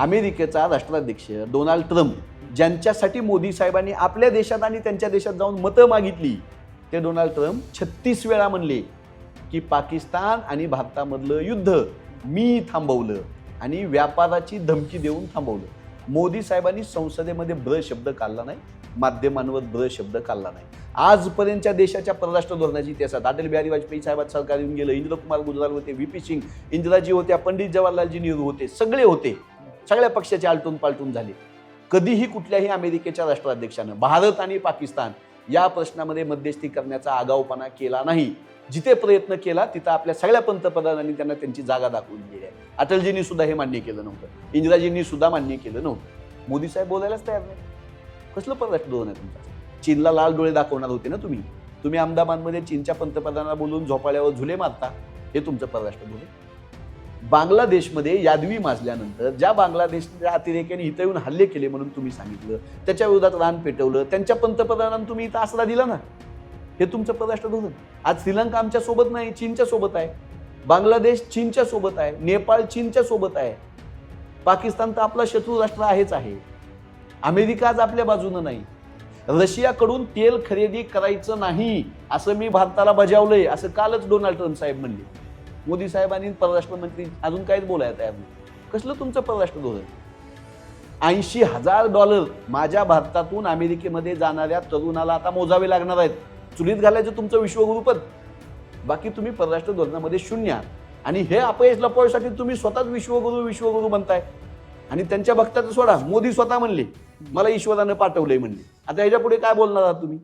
अमेरिकेचा राष्ट्राध्यक्ष Donald Trump ज्यांच्यासाठी मोदी साहेबांनी आपल्या देशात आणि त्यांच्या देशात जाऊन मतं मागितली ते डोनाल्ड ट्रम्प छत्तीस वेळा म्हणले की पाकिस्तान आणि भारतामधलं युद्ध मी थांबवलं आणि व्यापाराची धमकी देऊन थांबवलं. मोदी साहेबांनी संसदेमध्ये ब्र शब्द काढला नाही माध्यमांवर ब्र शब्द काढला नाही. आजपर्यंतच्या देशाच्या परराष्ट्र धोरणाची इतिहासात अटल बिहारी वाजपेयी साहेबात सरकार येऊन गेलं. इंद्रकुमार गुजराल होते व्ही पी सिंग इंदिराजी होत्या पंडित जवाहरलालजी नेहरू होते सगळे होते. सगळ्या पक्षाचे आलटून पालटून झाले. कधीही कुठल्याही अमेरिकेच्या राष्ट्राध्यक्षानं भारत आणि पाकिस्तान या प्रश्नामध्ये मध्यस्थी करण्याचा आगाऊपणा केला नाही. जिथे प्रयत्न केला तिथं आपल्या सगळ्या पंतप्रधानांनी त्यांना त्यांची जागा दाखवून दिली आहे. अटलजींनी सुद्धा हे मान्य केलं नव्हतं. इंदिराजींनी सुद्धा मान्य केलं नव्हतं. मोदी साहेब बोलायलाच तयार नाही कसलं परराष्ट्र धोरण आहे तुमचं? चीनला लाल डोळे दाखवणार होते ना तुम्ही? तुम्ही अहमदाबादमध्ये चीनच्या पंतप्रधानाला बोलून झोपाळ्यावर झुले मारता? हे तुमचं परराष्ट्र धोरण बांगलादेशमध्ये यादवी माजल्यानंतर ज्या बांगलादेशच्या अतिरेक्याने इथं येऊन हल्ले केले म्हणून तुम्ही सांगितलं त्याच्या विरोधात रान पेटवलं त्यांच्या पंतप्रधानांना तुम्ही इथं आसरा दिला ना? हे तुमचं परराष्ट्र धोरण आज श्रीलंका आमच्यासोबत नाही चीनच्या सोबत आहे. बांगलादेश चीनच्या सोबत आहे नेपाळ चीनच्या सोबत आहे. पाकिस्तान तर आपला शत्रू राष्ट्र आहेच आहे. अमेरिका आज आपल्या बाजूनं नाही. रशियाकडून तेल खरेदी करायचं नाही असं मी भारताला बजावलंय असं कालच डोनाल्ड ट्रम्प साहेब म्हणले. मोदी साहेबांनी परराष्ट्र मंत्री अजून काहीच बोलायला तयार नाही. कसलं तुमचं परराष्ट्र धोरण? ऐंशी हजार डॉलर माझ्या भारतातून अमेरिकेमध्ये जाणाऱ्या तरुणाला आता मोजावे लागणार आहेत. चुलीत घालायचं तुमचं विश्वगुरुपद बाकी तुम्ही परराष्ट्र धोरणामध्ये शून्य आहात. आणि हे अपयश लपवण्यासाठी तुम्ही स्वतःच विश्वगुरु विश्वगुरु बनताय. आणि त्यांच्या भक्ताचं सोडा. मोदी स्वतः म्हणले मला ईश्वरानं पाठवलंय म्हणले. आता ह्याच्या पुढे काय बोलणार आहात तुम्ही?